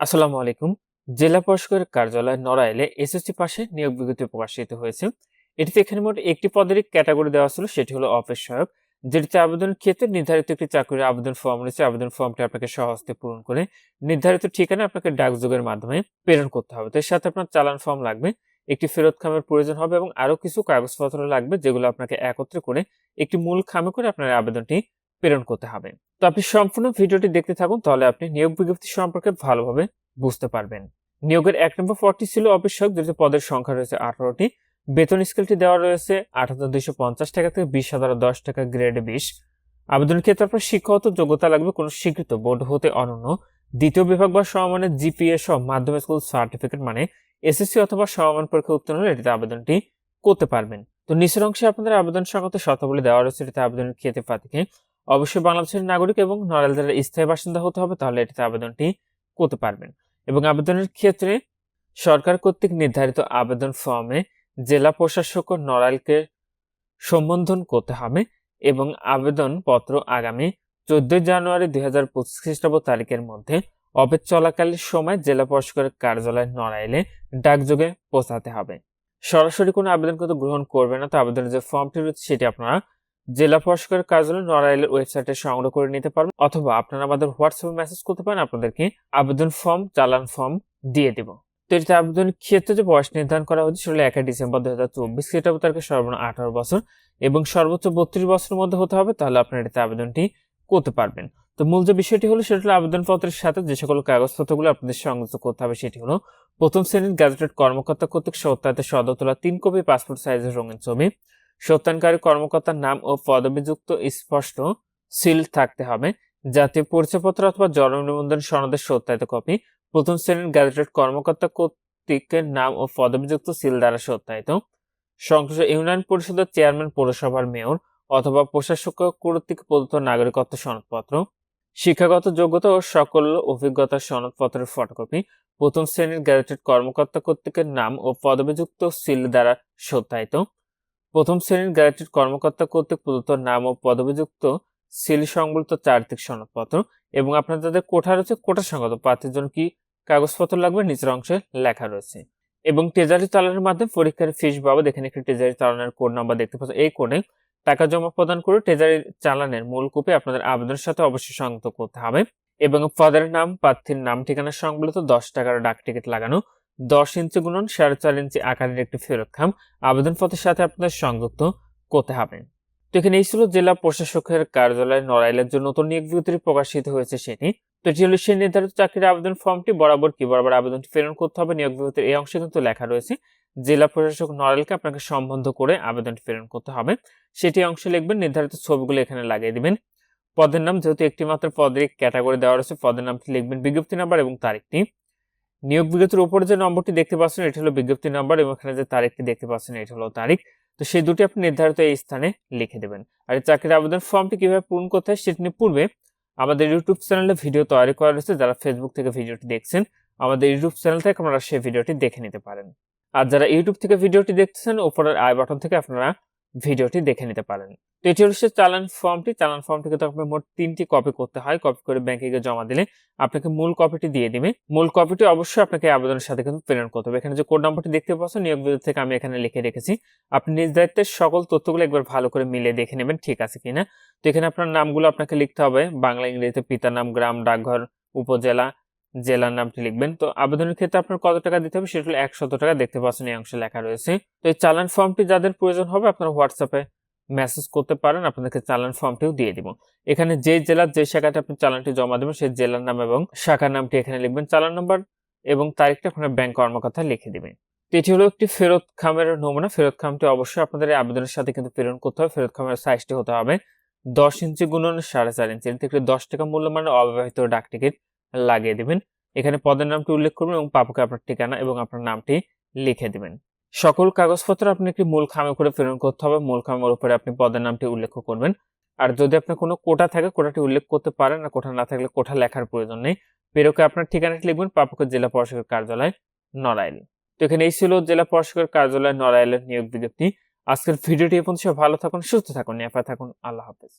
আসসালামু আলাইকুম। জেলা পরিষদের কার্যালয় নড়াইলে এসএসসি পাশে নিয়োগ বিজ্ঞপ্তি প্রকাশিত হয়েছে। এটিতে এখানে মোট একটি পদের ক্যাটাগরি দেওয়া ছিল, সেটি হলো অফিস সহায়ক। যেটিতে আবেদনের ক্ষেত্রে নির্ধারিত একটি চাকরির আবেদন ফর্ম রয়েছে। আবেদন ফর্মটি আপনাকে সহজতে পূরণ করে নির্ধারিত ঠিকানা আপনাকে ডাকযোগের মাধ্যমে প্রেরণ করতে হবে। তো এর সাথে আপনার চালান ফর্ম লাগবে, একটি ফেরত খামের প্রয়োজন হবে এবং আরও কিছু কাগজপত্র লাগবে, যেগুলো আপনাকে একত্রে করে একটি মূল খামে করে আপনার আবেদনটি প্রেরণ করতে হবে। তো আপনি সম্পূর্ণ ভিডিওটি দেখতে থাকুন, তাহলে আপনি নিয়োগ বিজ্ঞপ্তি সম্পর্কে ভালোভাবে বুঝতে পারবেন। নিয়োগের এক নম্বর পদটি ছিল সহায়ক যেটিতে পদের সংখ্যা রয়েছে আঠারোটি। বেতন স্কেলটি দেওয়া রয়েছে আট হাজার দুইশো পঞ্চাশ টাকা থেকে বিশ হাজার দশ টাকা গ্রেড বিশ। আবেদনের ক্ষেত্রে আপনার শিক্ষাগত যোগ্যতা লাগবে কোনো স্বীকৃত বোর্ড হতে অনন্য। দ্বিতীয় বিভাগ বা সমমানের জিপিএ সহ মাধ্যমিক স্কুল সার্টিফিকেট মানে এসএসসি অথবা সমমান পরীক্ষা উত্তীর্ণ হলে এটিতে আবেদনটি করতে পারবেন। তো নিচের অংশে আপনাদের আবেদন সংক্রান্ত শর্তাবলী দেওয়া রয়েছে এটিতে আবেদনের ক্ষেত্রে পাতিকে অবশ্যই বাংলাদেশের নাগরিক এবং নড়াইল জেলার স্থায়ী বাসিন্দা হতে হবে, তাহলে এটিতে আবেদনটি করতে পারবেন। এবং আবেদনের ক্ষেত্রে সরকার কর্তৃক নির্ধারিত আবেদন ফর্মে জেলা প্রশাসক নড়াইলকে সম্বোধন করতে হবে এবং আবেদন পত্র আগামী চোদ্দই জানুয়ারি দুই হাজার পঁচিশ খ্রিস্টাব্দ তারিখের মধ্যে অবেদ চলাকালীন সময় জেলা প্রশাসকের কার্যালয় নড়াইলে ডাকযোগে পৌঁছাতে হবে। সরাসরি কোনো আবেদন কিন্তু গ্রহণ করবে না, তো আবেদনের যে ফর্মটি রয়েছে সেটি আপনারা জেলা প্রশাসকের কার্যালয় নড়াইলের ওয়েবসাইটে সংগ্রহ করে নিতে পারবেন, অথবা আপনারা আমাদের হোয়াটসঅ্যাপে মেসেজ করতে পারেন, আপনাদেরকে আবেদন ফর্ম, চালান ফর্ম দিয়ে দিব। তো এটিতে আবেদন ক্ষেত্রে যে বয়স নির্ধারণ করা হচ্ছে সেটা একই ডিসেম্বর দু হাজার চব্বিশ খ্রিস্টাব্দ সর্বনিম্ন আঠারো বছর এবং সর্বোচ্চ বত্রিশ বছরের মধ্যে হতে হবে, তাহলে আপনার এটিতে আবেদনটি করতে পারবেন। তো মূল যে বিষয়টি হলো সেটা হলো আবেদনপত্রের সাথে যে সকল কাগজপত্রগুলো আপনাদের সংযুক্ত করতে হবে সেটি হলো প্রথম শ্রেণির গ্যাজেটেড কর্মকর্তা কর্তৃক সত্যায়িত সদ্য তোলা তিন কপি পাসপোর্ট সাইজের রঙিন ছবি সত্যায়নকারী কর্মকর্তার নাম ও পদবিযুক্ত স্পষ্ট সিল থাকতে হবে। জাতীয় পরিচয়পত্র অথবা জন্ম নিবন্ধন সনদের সত্যায়িত কপি। প্রথম শ্রেণির গ্যাজেটেড কর্মকর্তা কর্তৃকের নাম ও পদবিযুক্ত সিল দ্বারা সত্যায়িত। সংশ্লিষ্ট ইউনিয়ন পরিষদের চেয়ারম্যান, পৌরসভার মেয়র অথবা প্রশাসক কর্তৃক প্রদত্ত নাগরিকত্ব সনদপত্র। শিক্ষাগত যোগ্যতা ও সকল অভিজ্ঞতার সনদপত্রের ফটোকপি। প্রথম শ্রেণির গ্যাজেটেড কর্মকর্তা কর্তৃকের নাম ও পদবিযুক্ত সিল দ্বারা সত্যায়িত। প্রথম শ্রেণির গ্যাজেটেড কর্মকর্তা কর্তৃক প্রদত্ত নাম ও পদবিযুক্ত সিল সংবলিত চারিত্রিক সনদপত্র এবং আপনার যাদের কোঠা রয়েছে কোটা সংগত প্রার্থীর জন্য কি কাগজপত্র লাগবে? নিচের অংশে লেখা রয়েছে। এবং টেজারি চালানের মাধ্যমে পরীক্ষার ফিস বাবদ এখানে একটি টেজারি চালানের কোড নাম্বার দেখতে পাচ্ছেন এই কোডে টাকা জমা প্রদান করে ট্রেজারি চালানের মূল কপি আপনাদের আবেদনের সাথে অবশ্যই সংযুক্ত করতে হবে। এবং পদের নাম, প্রার্থীর নাম, ঠিকানা সংবলিত দশ টাকার ডাক টিকিট লাগানো দশ ইঞ্চি গুণন সাড়ে চার ইঞ্চি আকারের একটি ফেরত খাম। আবেদনপত্রের সাথে আপনাদের সংযুক্ত করতে হবে। তো এখানে এই ছিল জেলা প্রশাসকের কার্যালয় নড়াইলের জন্য নতুন নিয়োগ বিজ্ঞপ্তি প্রকাশিত হয়েছে সেটি। তো এটি হলো সেই নির্ধারিত চাকরির আবেদন ফর্মটি, বরাবর কি বরাবর আবেদনটি প্রেরণ করতে হবে। নিয়োগ বিজ্ঞপ্তির এই অংশে কিন্তু লেখা রয়েছে, জেলা প্রশাসক নড়াইলকে আপনাকে সম্বন্ধ করে আবেদনটি প্রেরণ করতে হবে। সেটি অংশে লিখবেন, নির্ধারিত ছবিগুলো এখানে লাগিয়ে দিবেন। পদের নাম, যেহেতু একটি মাত্র পদের ক্যাটাগরি দেওয়া রয়েছে, পদের নামটি লিখবেন, বিজ্ঞপ্তি নাম্বার এবং তারিখটি। নিয়োগ বিজ্ঞপ্তির উপরে যে নম্বরটি দেখতে পাচ্ছেন, এটি হলো বিজ্ঞপ্তি নাম্বার এবং এখানে যে তারিখটি দেখতে পাচ্ছেন, এটি হলো তারিখ। তো সেই দুটি আপনি নির্ধারিত এই স্থানে লিখে দেবেন। আর এই চাকরির আবেদন ফর্মটি কীভাবে পূরণ করতে হয় সেটি পূর্বে আমাদের ইউটিউব চ্যানেলে ভিডিও তৈরি করা রয়েছে, যারা ফেসবুক থেকে ভিডিওটি দেখছেন, আমাদের ইউটিউব চ্যানেল থেকে আপনারা সেই ভিডিওটি দেখে নিতে পারেন। আর যারা ইউটিউব থেকে ভিডিওটি দেখতেছেন, উপরের আই বাটন থেকে আপনারা ভিডিওটি দেখে নিতে পারেন। তো এটি হচ্ছে চালান ফর্মটি। চালান ফর্মটিকে তো মোট তিনটি কপি করতে হয়। কপি করে ব্যাংকে গিয়ে জমা দিলে আপনাকে মূল কপিটি দিয়ে দিবে। মূল কপিটি অবশ্যই আপনাকে আবেদনের সাথে কিন্তু প্রেরণ করতে হবে। এখানে যে কোড নম্বরটি দেখতে পাচ্ছেন, নিয়োগ বিদ্যুৎ থেকে আমি এখানে লিখে রেখেছি। আপনি নিজ দায়িত্বের সকল তথ্যগুলো একবার ভালো করে মিলে দেখে নেবেন, ঠিক আছে কিনা? তো এখানে আপনার নামগুলো আপনাকে লিখতে হবে। বাংলা, ইংরেজিতে পিতার নাম, গ্রাম, ডাকঘর, উপজেলা জেলার নামটি লিখবেন। তো আবেদনের ক্ষেত্রে আপনার কত টাকা দিতে হবে? সেটা হলো একশত টাকা। দেখতে পাচ্ছেন এই অংশে লেখা রয়েছে। তো এই চালান ফর্মটি যাদের প্রয়োজন হবে, আপনার হোয়াটসঅ্যাপে মেসেজ করতে পারেন। আপনাদেরকে চালান ফর্মটিও দিয়ে দিব। এখানে যে জেলার যে শাখাতে আপনি চালানটি জমা দেবেন, সেই জেলার নাম এবং শাখার নামটি এখানে লিখবেন। চালান নাম্বার এবং তারিখটা আপনার ব্যাংক কর্মকর্তা লিখে দিবেন এটি হলো একটি ফেরত খামের নমুনা। ফেরত খামটি অবশ্যই আপনাদের আবেদনের সাথে কিন্তু প্রেরণ করতে হবে। ফেরত খামের সাইজটি হতে হবে দশ ইঞ্চি গুণন সাড়ে চার ইঞ্চি। এর থেকে দশ টাকা মূল্যমানের অব্যবহৃত ডাক টিকিট লাগিয়ে দিবেন। এখানে পদের নামটি উল্লেখ করবেন এবং পাপকে আপনার ঠিকানা এবং আপনার নামটি লিখে দিবেন। সকল কাগজপত্র আপনি একটি মূল খামে করে প্রেরণ করতে হবে। মূল খামের উপরে আপনি পদের নামটি উল্লেখ করবেন। আর যদি আপনার কোনো কোটা থাকে, কোটাটি উল্লেখ করতে পারেন আর কোটা না থাকলে কোঠা লেখার প্রয়োজন নেই। প্রেরকে আপনার ঠিকানাটি লিখবেন পাপকের জেলা পরিষদের কার্যালয়, নড়াইল। তো এখানে এই ছিল জেলা পরিষদের কার্যালয়, নড়াইলের নিয়োগ বিজ্ঞপ্তি। আজকের ভিডিওটি এখন সব ভালো থাকুন, সুস্থ থাকুন, নিরাপদ থাকুন। আল্লাহ হাফেজ।